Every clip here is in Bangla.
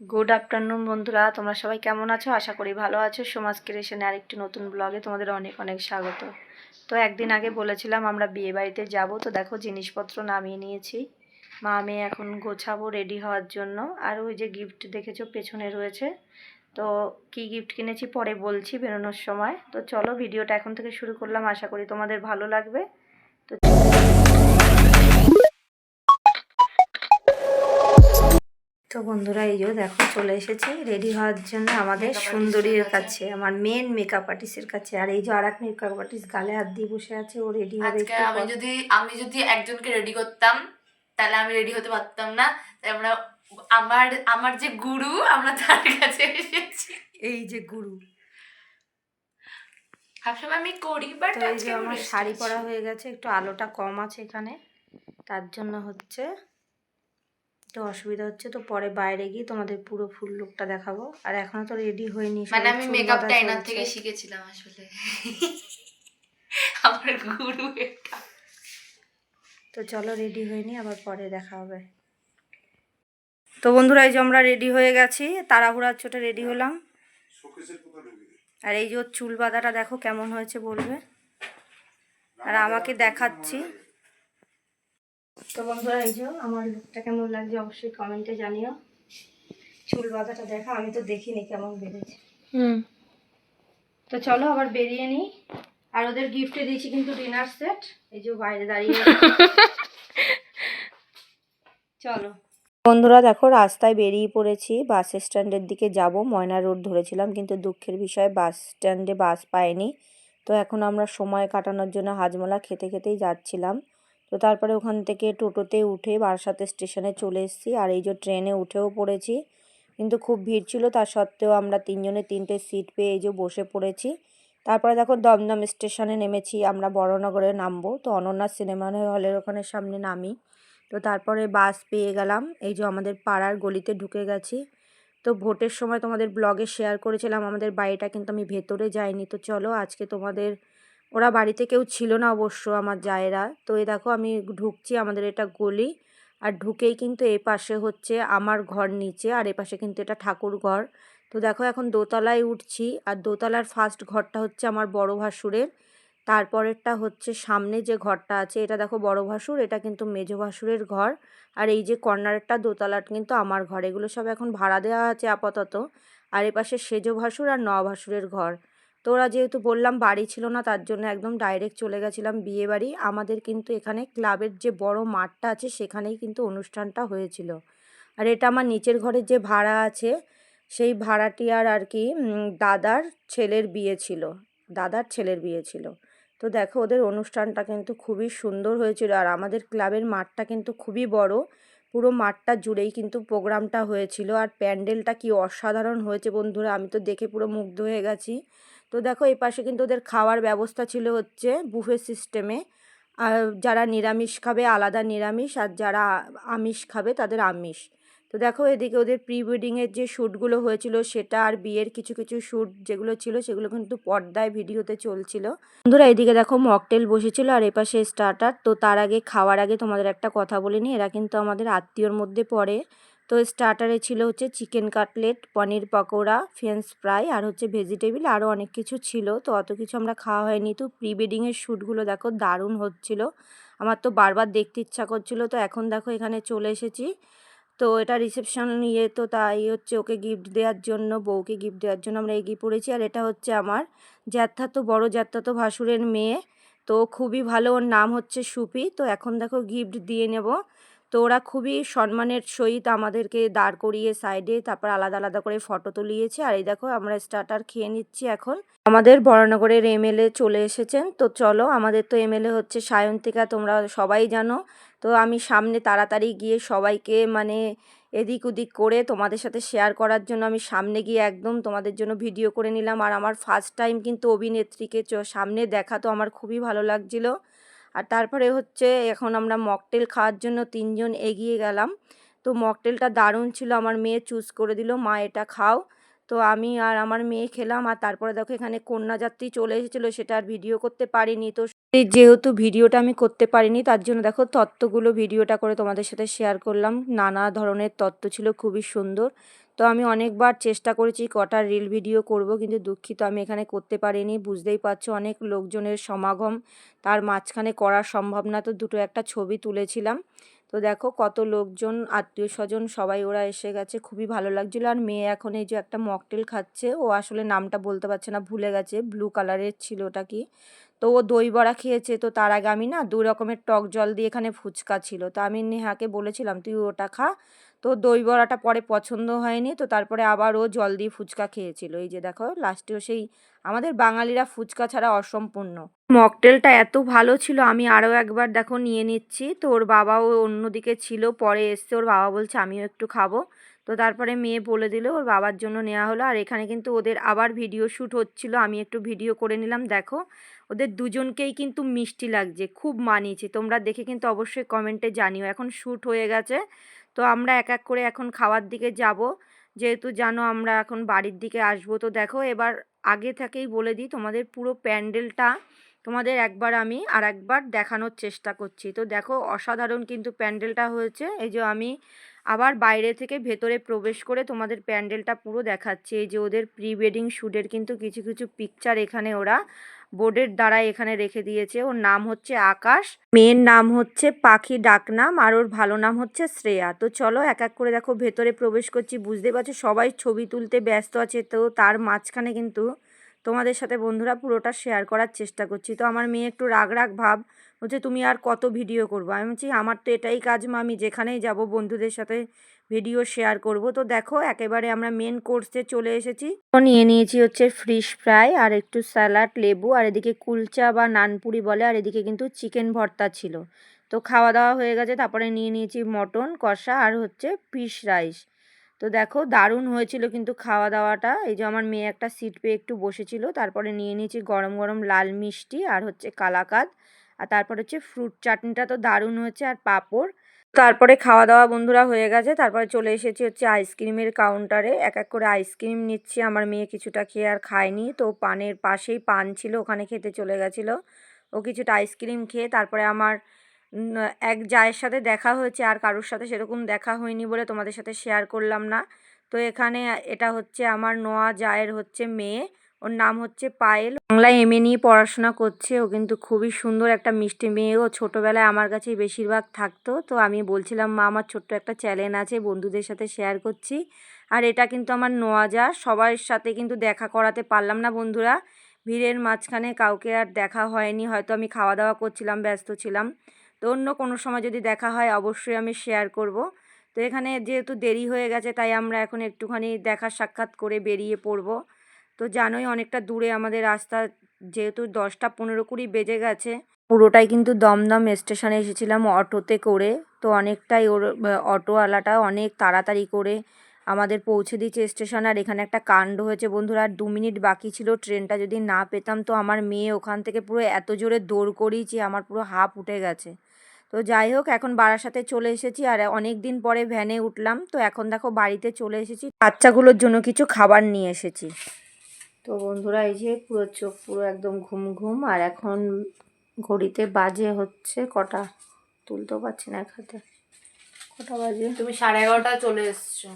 গুড আফটারনুন বন্ধুরা। তোমরা সবাই কেমন আছো? আশা করি ভালো আছো। সমাজ ক্রিয়েশনে আরেকটি নতুন ব্লগে তোমাদের অনেক অনেক স্বাগত। তো একদিন আগে বলেছিলাম আমরা বিয়ে বাড়িতে যাব। তো দেখো, জিনিসপত্র নামিয়ে নিয়েছি। মা আমি এখন গোছাবো রেডি হওয়ার জন্য। আর ওই যে গিফট দেখেছ, পেছনে রয়েছে। তো কি গিফট কিনেছি পরে বলছি বেরোনোর সময়। তো চলো, ভিডিওটা এখন থেকে শুরু করলাম। আশা করি তোমাদের ভালো লাগবে। তো বন্ধুরা এই যে দেখো চলে এসেছি রেডি হওয়ার জন্য আমাদের সুন্দরীর কাছে আমার মেন মেকআপ আর্টিস্টের কাছে। আর এই যে আর এক মেকআপ আর্টিস্ট গালে হাত দিয়ে বসে আছে ও রেডি হবে আজকে আমি যদি আমি যদি একজনকে রেডি করতাম তাহলে আমি রেডি হতে পারতাম না। তাই আমরা আমার আমার যে গুরু আমরা তার কাছে এসেছি। এই যে গুরু। সবসময় আমি করি বাট এই যে আমার শাড়ি পরা হয়ে গেছে একটু আলোটা কম আছে এখানে। তার জন্য হচ্ছে একটু অসুবিধা হচ্ছে তো পরে বাইরে গিয়ে তোমাদের পুরো ফুল লুকটা দেখাবো। আর এখনও তো রেডি হয়নি মানে আমি মেকআপ টাইনার থেকে শিখেছিলাম আসলে। আমার গুরু এটা। তো চলো রেডি হয়নি আবার পরে দেখা হবে। তো বন্ধুরা এই যে আমরা রেডি হয়ে গেছি তাড়াহুড়ার ছোটে রেডি হলাম। আর এই যে চুল বাঁধাটা দেখো কেমন হয়েছে বলবে। আর আমাকে দেখাচ্ছি। তো বন্ধুরা এই যে আমার লুকটা কেমন লাগছে অবশ্যই কমেন্টে জানিও। চুল বাঁধাটা দেখা আমি তো দেখিনি কেমন বেড়েছে হুম। তো চলো আবার বেরিয়ে নিই। আর ওদের গিফটে দিয়েছি কিন্তু ডিনার সেট এই যে বাইরে দাঁড়িয়ে চলো। বন্ধুরা দেখো রাস্তায় বেরিয়ে পড়েছি। বাস স্ট্যান্ডের দিকে যাব। ময়না রোড ধরেছিলাম কিন্তু দুঃখের বিষয় বাস স্ট্যান্ডে বাস পাইনি। তো এখন আমরা সময় কাটানোর জন্য হাজমোলা খেতে খেতেই যাচ্ছিলাম। তো তারপরে ওখান থেকে টোটোতে উঠে বারাসাতে স্টেশনে চলে এসেছি। আর এই যে ট্রেনে উঠেও পড়েছি। কিন্তু খুব ভিড় ছিল, তার সত্ত্বেও আমরা তিনজনে তিনটে সিট পেয়ে এই যে বসে পড়েছি। তারপরে দেখো দমদম স্টেশনে নেমেছি, আমরা বড়নগরে নামবো। তো অনন্যা সিনেমা হলের ওখানে সামনে নামি। তো তারপরে বাস পেয়ে গেলাম। এই যে আমাদের পাড়ার গলিতে ঢুকে গেছি। তো ভোটের সময় তোমাদের ব্লগে শেয়ার করেছিলাম, আমাদের বাড়িটা কিন্তু আমি ভেতরে যাইনি। তো চলো আজকে তোমাদের ওরা বাড়িতে কেউ ছিল না অবশ্য আমার জায়েরা। তো এ দেখো আমি ঢুকছি আমাদের এটা গলি। আর ঢুকেই কিন্তু এ পাশে হচ্ছে আমার ঘর নিচে আর এ পাশে কিন্তু এটা ঠাকুর ঘর। তো দেখো এখন দোতলায় উঠছি আর দোতলার ফার্স্ট ঘরটা হচ্ছে আমার বড় ভাসুরের। তারপরেরটা হচ্ছে সামনে যে ঘরটা আছে এটা দেখো বড় ভাসুর, এটা কিন্তু মেজো ভাসুরের ঘর। আর এই যে কর্নারেরটা দোতলাটা কিন্তু আমার ঘর। এগুলো সব এখন ভাড়া দেওয়া আছে আপাতত। আর এপাশে সেজো ভাসুর আর ন ভাসুরের ঘর। তো ওরা যেহেতু বললাম বাড়ি ছিল না, তার জন্য একদম ডাইরেক্ট চলে গেছিলাম বিয়ে বাড়ি আমাদের কিন্তু এখানে ক্লাবের যে বড় মাঠটা আছে, সেখানেই কিন্তু অনুষ্ঠানটা হয়েছিল। আর এটা আমার নিচের ঘরের যে ভাড়া আছে, সেই ভাড়াটিয়ার আর আর কি দাদার ছেলের বিয়ে ছিল। দাদার ছেলের বিয়ে ছিল। তো দেখো, ওদের অনুষ্ঠানটা কিন্তু খুবই সুন্দর হয়েছিল। আর আমাদের ক্লাবের মাঠটা কিন্তু খুবই বড়। পুরো মাঠটা জুড়েই কিন্তু প্রোগ্রামটা হয়েছিল। আর প্যান্ডেলটা কি অসাধারণ হয়েছে বন্ধুরা, আমি তো দেখে পুরো মুগ্ধ হয়ে গেছি। তো দেখো, এই পাশে কিন্তু ওদের খাওয়ার ব্যবস্থা ছিল হচ্ছে বুফে সিস্টেমে আর যারা নিরামিষ খাবে, আলাদা নিরামিষ, আর যারা আমিষ খাবে, তাদের আমিষ। তো দেখো, এদিকে ওদের প্রি ওয়েডিংয়ের যে শ্যুটগুলো হয়েছিল, সেটা আর বিয়ের কিছু কিছু শ্যুট যেগুলো ছিল, সেগুলো কিন্তু পর্দায় ভিডিওতে চলছিল। বন্ধুরা, এদিকে দেখো মকটেল বসেছিল, আর এপাশে স্টার্টার তো তার আগে, খাওয়ার আগে তোমাদের একটা কথা বলে নিই, এরা কিন্তু আমাদের আত্মীয়র মধ্যে পড়ে। তো স্টার্টারে ছিল হচ্ছে chicken cutlet paneer pakora french fry আর হচ্ছে ভেজিটেবিল আরও অনেক কিছু ছিল। তো অত কিছু আমরা খাওয়া হয়নি। তো প্রি ওয়েডিংয়ের শ্যুটগুলো দেখো দারুণ হচ্ছিল। আমার তো বারবার দেখতে ইচ্ছা করছিল। তো এখন দেখো এখানে চলে এসেছি। তো এটা রিসেপশন ইয়ে তো তাই হচ্ছে ওকে গিফট দেওয়ার জন্য, বউকে গিফট দেওয়ার জন্য আমরা এগিয়ে পড়েছি। আর এটা হচ্ছে আমার জ্যাঠাতো বড় জ্যাঠাতো ভাসুরের মেয়ে। তো খুবই ভালো। ওর নাম হচ্ছে সুপি। তো এখন দেখো গিফট দিয়ে নেব। তো ওরা খুবই সম্মানের সহিত আমাদেরকে দাঁড় করিয়ে সাইডে তারপর আলাদা আলাদা করে ফটো তুলিয়েছে। আর এই দেখো, আমরা স্টার্টার খেয়ে নিচ্ছি এখন। আমাদের বরানগরের এমএলএ চলে এসেছেন। তো চলো, আমাদের তো এমএলএ হচ্ছে সায়ন্তিকা, তোমরা সবাই জানো। তো আমি সামনে তাড়াতাড়ি গিয়ে সবাইকে মানে এদিক ওদিক করে তোমাদের সাথে শেয়ার করার জন্য আমি সামনে গিয়ে একদম তোমাদের জন্য ভিডিও করে নিলাম। আর আমার ফার্স্ট টাইম কিন্তু অভিনেত্রীকে সামনে দেখা তো আমার খুবই ভালো লাগছিল। আর তারপরে হচ্ছে এখন আমরা মকটেল খাওয়ার জন্য তিনজন এগিয়ে গেলাম। তো মকটেলটা দারুণ ছিল, আমার মেয়ে চুজ করে দিল, মা, এটা খাও। তো আমি আর আমার মেয়ে খেলাম, আর তারপরে দেখো এখানে কন্যাযাত্রী চলে এসেছিল, সেটা আর ভিডিও করতে পারিনি। তো যেহেতু ভিডিওটা আমি করতে পারিনি, তার জন্য দেখো তত্ত্বগুলো ভিডিওটা করে তোমাদের সাথে শেয়ার করলাম। নানা ধরনের তত্ত্ব ছিল, খুবই সুন্দর। তো আমি অনেকবার চেষ্টা করেছি কটা রিল ভিডিও করব, কিন্তু দুঃখিত আমি এখানে করতে পারিনি। বুঝতেই পারছ, অনেক লোকজনের সমাগম, তার মাঝখানে করা সম্ভব না, তো দুটো একটা ছবি তুলেছিলাম। তো দেখো কত লোকজন, আত্মীয় স্বজন, সবাই ওরা এসে গেছে, খুবই ভালো লাগছিল। আর মেয়ে এখন এই যে একটা মকটেল খাচ্ছে, ও আসলে নামটা বলতে পারছে না, ভুলে গেছে ব্লু কালারের ছিল ওটা কি? তো ও দই বড়া খেয়েছে, তো তার আগে আমি না দু রকমের টক জল দিয়ে এখানে ফুচকা ছিল। তো আমি নেহাকে বলেছিলাম, তুই ওটা খা। তো দই বড়াটা পরে পছন্দ হয়নি, তো তারপরে আবার ও জল দিয়ে ফুচকা খেয়েছিল। এই যে দেখো লাস্টেও সেই আমাদের বাঙালিরা ফুচকা ছাড়া অসম্পূর্ণ। মকটেলটা এত ভালো ছিল, আমি আরও একবার দেখো নিয়ে নিচ্ছি। তো ওর বাবাও অন্যদিকে ছিল, পরে এসছে, ওর বাবা বলছে, আমিও একটু খাব। তো তারপরে মেয়ে বলে দিল, ওর বাবার জন্য নেওয়া হলো। আর এখানে কিন্তু ওদের আবার ভিডিও শ্যুট হচ্ছিল, আমি একটু ভিডিও করে নিলাম, দেখো। ওদের দুজনকেই কিন্তু মিষ্টি লাগছে, খুব মানিয়েছে। তোমরা দেখে কিন্তু অবশ্যই কমেন্টে জানিও। এখন শ্যুট হয়ে গেছে, তো আমরা এক এক করে এখন খাওয়ার দিকে যাব। যেহেতু জানো আমরা এখন বাড়ির দিকে আসব, তো দেখো এবার আগে থেকেই বলে দিই, তোমাদের পুরো প্যান্ডেলটা তোমাদের একবার আমি আর একবার দেখানোর চেষ্টা করছি। তো দেখো অসাধারণ কিন্তু প্যান্ডেলটা হয়েছে, এই যে আমি আবার বাইরে থেকে ভেতরে প্রবেশ করে তোমাদের প্যান্ডেলটা পুরো দেখাচ্ছি। এই যে ওদের প্রি ওয়েডিং শ্যুটের কিন্তু কিছু কিছু পিকচার এখানে ওরা বোর্ডের দ্বারা এখানে রেখে দিয়েছে। ওর নাম হচ্ছে আকাশ। মেয়ের নাম হচ্ছে পাখি ডাকনাম আর ওর ভালো নাম হচ্ছে শ্রেয়া। তো চলো এক এক করে দেখো ভেতরে প্রবেশ করছি বুঝতে পারছ? সবাই ছবি তুলতে ব্যস্ত আছে, তো তার মাঝখানে কিন্তু তোমাদের সাথে বন্ধুরা পুরোটা শেয়ার করার চেষ্টা করছি। তো আমার মেয়ে একটু রাগ রাগ ভাব, বলছে, তুমি আর কত ভিডিও করব? আমি বলছি, আমার তো এটাই কাজ মা, আমি যেখানেই যাব বন্ধুদের সাথে ভিডিও শেয়ার করব। তো দেখো, একেবারে আমরা মেন কোর্সে চলে এসেছি। তো নিয়ে নিয়েছি হচ্ছে ফ্রিশ ফ্রাই আর একটু স্যালাড লেবু, আর এদিকে কুলচা বা নানপুরি বলে, আর এদিকে কিন্তু চিকেন ভর্তা ছিল। তো খাওয়া দাওয়া হয়ে গেছে, তারপরে নিয়ে নিয়েছি মটন, কষা, আর হচ্ছে ফিশ রাইস তো দেখো দারুণ হয়েছিল কিন্তু খাওয়া দাওয়াটা এই যে আমার মেয়ে একটা সিট পেয়ে একটু বসেছিল, তারপরে নিয়ে নিয়েছি গরম গরম লাল মিষ্টি আর হচ্ছে কালাকাদ। আর তারপর হচ্ছে ফ্রুট চাটনিটা তো দারুণ হয়েছে আর পাঁপড়। তারপরে খাওয়া দাওয়া বন্ধুরা হয়ে গেছে, তারপরে চলে এসেছি হচ্ছে আইসক্রিমের কাউন্টারে এক এক করে আইসক্রিম নিচ্ছি, আমার মেয়ে কিছুটা খেয়ে আর খায়নি। তো পানের পাশেই পান ছিল, ওখানে খেতে চলে গেছিল। ও কিছুটা আইসক্রিম খেয়ে, তারপরে আমার এক জায়ের সাথে দেখা হয়েছে আর কারোর সাথে সেরকম দেখা হয়নি বলে তোমাদের সাথে শেয়ার করলাম না। তো এখানে এটা হচ্ছে আমার নোয়া জায়ের হচ্ছে মেয়ে। ওর নাম হচ্ছে পায়েল। বাংলায় এমএ নিয়ে পড়াশোনা করছে। ও কিন্তু খুবই সুন্দর একটা মিষ্টি মেয়ে। ও ছোটোবেলায় আমার কাছেই বেশিরভাগ থাকতো। তো আমি বলছিলাম, মা, আমার ছোট্ট একটা চ্যানেল আছে, বন্ধুদের সাথে শেয়ার করছি। আর এটা কিন্তু আমার নোয়া যা। সবার সাথে কিন্তু দেখা করাতে পারলাম না বন্ধুরা। ভিড়ের মাঝখানে কাউকে আর দেখা হয়নি। হয়তো আমি খাওয়া দাওয়া করছিলাম, ব্যস্ত ছিলাম। তো অন্য কোনো সময় যদি দেখা হয়, অবশ্যই আমি শেয়ার করব। তো এখানে যেহেতু দেরি হয়ে গেছে, তাই আমরা এখন একটুখানি দেখা সাক্ষাৎ করে বেরিয়ে পড়ব। তো জানোই অনেকটা দূরে আমাদের রাস্তা, যেহেতু দশটা পনেরো কুড়ি বেজে গেছে। পুরোটাই কিন্তু দমদম স্টেশনে এসেছিলাম অটোতে করে। তো অনেকটাই ওর অটোওয়ালাটা অনেক তাড়াতাড়ি করে আমাদের পৌঁছে দিয়েছে স্টেশন। আর এখানে একটা কাণ্ড হয়েছে বন্ধুরা আর দু মিনিট বাকি ছিল, ট্রেনটা যদি না পেতাম তো আমার মেয়ে ওখান থেকে পুরো এত জোরে দৌড় করিয়েছি, আমার পুরো হাঁপ উঠে গেছে। তো যাই হোক এখন বারাসাতে চলে এসেছি আর অনেক দিন পরে ভ্যানে উঠলাম। তো এখন দেখো বাড়িতে চলে এসেছি বাচ্চাগুলোর জন্য কিছু খাবার নিয়ে এসেছি। তো বন্ধুরা এই যে পুরো চোখ পুরো একদম ঘুম ঘুম আর এখন ঘড়িতে বাজে হচ্ছে কটা? তুলতেও পারছি না এক হাতে কটা বাজে? তুমি সাড়ে এগারোটা চলে এসছো।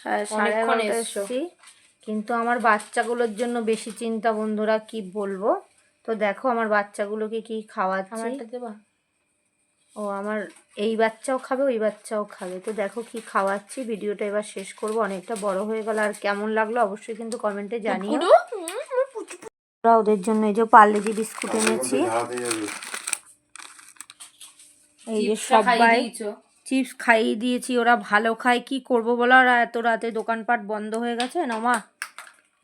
সাড়ে সাড়ে অনেকক্ষণ এগারোটা এসছি। কিন্তু আমার বাচ্চাগুলোর জন্য বেশি চিন্তা বন্ধুরা কি বলব? তো দেখো আমার বাচ্চাগুলোকে কি খাওয়াচ্ছি। আমারটা দেবা? ও আমার এই বাচ্চাও খাবে ওই বাচ্চাও খাবে। তো দেখো কি খাওয়াচ্ছি ভিডিওটা এবার শেষ করব। অনেকটা বড় হয়ে গেল আর কেমন লাগল অবশ্যই কিন্তু কমেন্টে জানিও। ওদের জন্য এই যে পার্লেজি বিস্কুট এনেছি। এই যে সবাই চিপস খাইয়ে দিয়েছি? ওরা ভালো খায় কি করব বলো? আর এত রাতে দোকানপাট বন্ধ হয়ে গেছে না মা?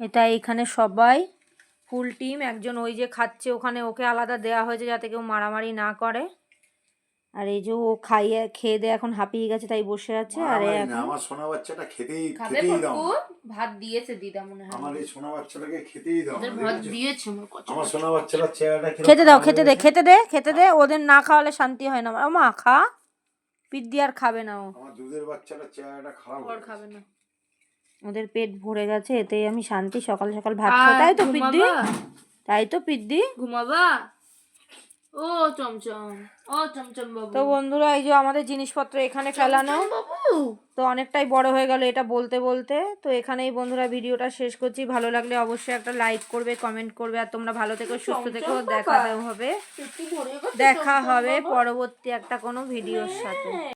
এটা এইখানে সবাই ফুল টিম একজন ওই যে খাচ্ছে ওখানে ওকে আলাদা দেওয়া হয়েছে যাতে কেউ মারামারি না করে। আর এই যে ও খাইয়ে খেয়ে দিয়ে এখন হাঁপিয়ে গেছে তাই বসে আছে আর এখন আমার সোনা বাচ্চাটা খেতেই খেতেই দাও। ভাত দিয়েছে দিদা মনে হয়। আমার এই সোনা বাচ্চাটাকে খেতেই দাও। ভাত দিয়েছে আমার সোনা চেহারাটা খেতে দাও খেতে দে খেতে দে খেতে দে ওদের না খাওয়ালে শান্তি হয় না। ও মা খা পিদ্দি আর খাবে না ও। আমার দুধের চেহারাটা খারাপ আর খাবে না। ওদের পেট ভরে গেছে এতেই আমি শান্তি সকাল সকাল ভাত খাই। তাই তো পিদ্দি? তাই তো পিদ্দি ঘুমাবা? ও চমচম ও চমচম বাবু। তো বন্ধুরা এই যে আমাদের জিনিসপত্র এখানে ফেলানো তো অনেকটাই বড় হয়ে গেল এটা বলতে বলতে। তো এখানেই বন্ধুরা ভিডিওটা শেষ করছি। ভালো লাগলে অবশ্যই একটা লাইক করবে কমেন্ট করবে আর তোমরা ভালো থেকো সুস্থ থেকো দেখা হবে। দেখা হবে পরবর্তী একটা কোনো ভিডিওর সাথে।